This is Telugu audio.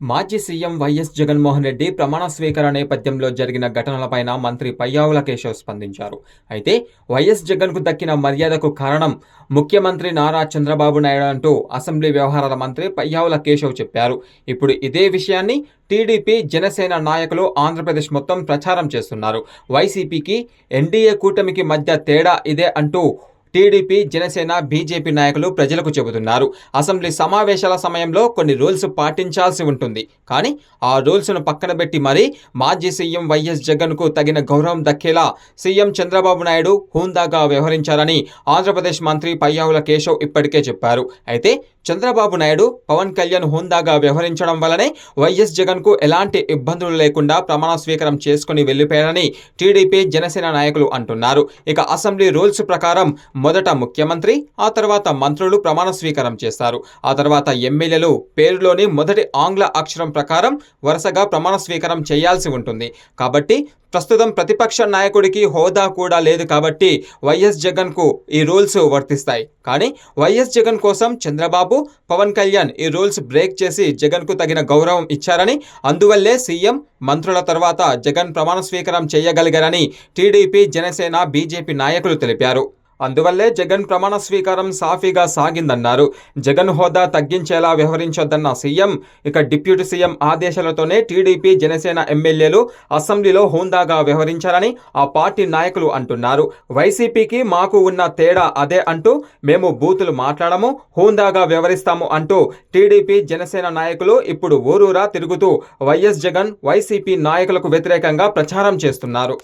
మాజీ సీఎం వైఎస్ జగన్మోహన్ రెడ్డి ప్రమాణ స్వీకార నేపథ్యంలో జరిగిన ఘటనలపైన మంత్రి పయ్యావుల కేశవ్ స్పందించారు. అయితే వైఎస్ జగన్కు దక్కిన మర్యాదకు కారణం ముఖ్యమంత్రి నారా చంద్రబాబు నాయుడు అంటూ అసెంబ్లీ వ్యవహారాల మంత్రి పయ్యావుల కేశవ్ చెప్పారు. ఇప్పుడు ఇదే విషయాన్ని టీడీపీ జనసేన నాయకులు ఆంధ్రప్రదేశ్ మొత్తం ప్రచారం చేస్తున్నారు. వైసీపీకి ఎన్డీఏ కూటమికి మధ్య తేడా ఇదే అంటూ టీడీపీ జనసేన బీజేపీ నాయకులు ప్రజలకు చెబుతున్నారు. అసెంబ్లీ సమావేశాల సమయంలో కొన్ని రూల్స్ పాటించాల్సి ఉంటుంది. కానీ ఆ రూల్స్ను పక్కన పెట్టి మరీ మాజీ సీఎం వైఎస్ జగన్కు తగిన గౌరవం దక్కేలా సీఎం చంద్రబాబు నాయుడు హూందాగా వ్యవహరించారని ఆంధ్రప్రదేశ్ మంత్రి పయ్యావుల కేశవ్ ఇప్పటికే చెప్పారు. అయితే చంద్రబాబు నాయుడు పవన్ కళ్యాణ్ హుందాగా వ్యవహరించడం వల్లనే వైఎస్ జగన్కు ఎలాంటి ఇబ్బందులు లేకుండా ప్రమాణ స్వీకారం చేసుకుని వెళ్ళిపోయారని టీడీపీ జనసేన నాయకులు అంటున్నారు. ఇక అసెంబ్లీ రూల్స్ ప్రకారం మొదట ముఖ్యమంత్రి ఆ తర్వాత మంత్రులు ప్రమాణ స్వీకారం చేస్తారు. ఆ తర్వాత ఎమ్మెల్యేలు పేరులోని మొదటి ఆంగ్ల అక్షరం ప్రకారం వరుసగా ప్రమాణ స్వీకారం చేయాల్సి ఉంటుంది. కాబట్టి ప్రస్తుతం ప్రతిపక్ష నాయకుడికి హోదా కూడా లేదు కాబట్టి వైఎస్ జగన్కు ఈ రూల్స్ వర్తిస్తాయి. కానీ వైఎస్ జగన్ కోసం చంద్రబాబు పవన్ కళ్యాణ్ ఈ రూల్స్ బ్రేక్ చేసి జగన్కు తగిన గౌరవం ఇచ్చారని అందువల్లే సీఎం మంత్రుల తర్వాత జగన్ ప్రమాణ స్వీకారం చేయగలిగారని టీడీపీ జనసేన బీజేపీ నాయకులు తెలిపారు. అందువల్లే జగన్ ప్రమాణ స్వీకారం సాఫీగా సాగిందన్నారు. జగన్ హోదా తగ్గించేలా వ్యవహరించొద్దన్న సీఎం ఇక డిప్యూటీ సీఎం ఆదేశాలతోనే టీడీపీ జనసేన ఎమ్మెల్యేలు అసెంబ్లీలో హోందాగా వ్యవహరించారని ఆ పార్టీ నాయకులు అంటున్నారు. వైసీపీకి మాకు ఉన్న తేడా అదే అంటూ మేము బూతులు మాట్లాడము హోందాగా వ్యవహరిస్తాము అంటూ టీడీపీ జనసేన నాయకులు ఇప్పుడు ఊరూరా తిరుగుతూ వైఎస్ జగన్ వైసీపీ నాయకులకు వ్యతిరేకంగా ప్రచారం చేస్తున్నారు.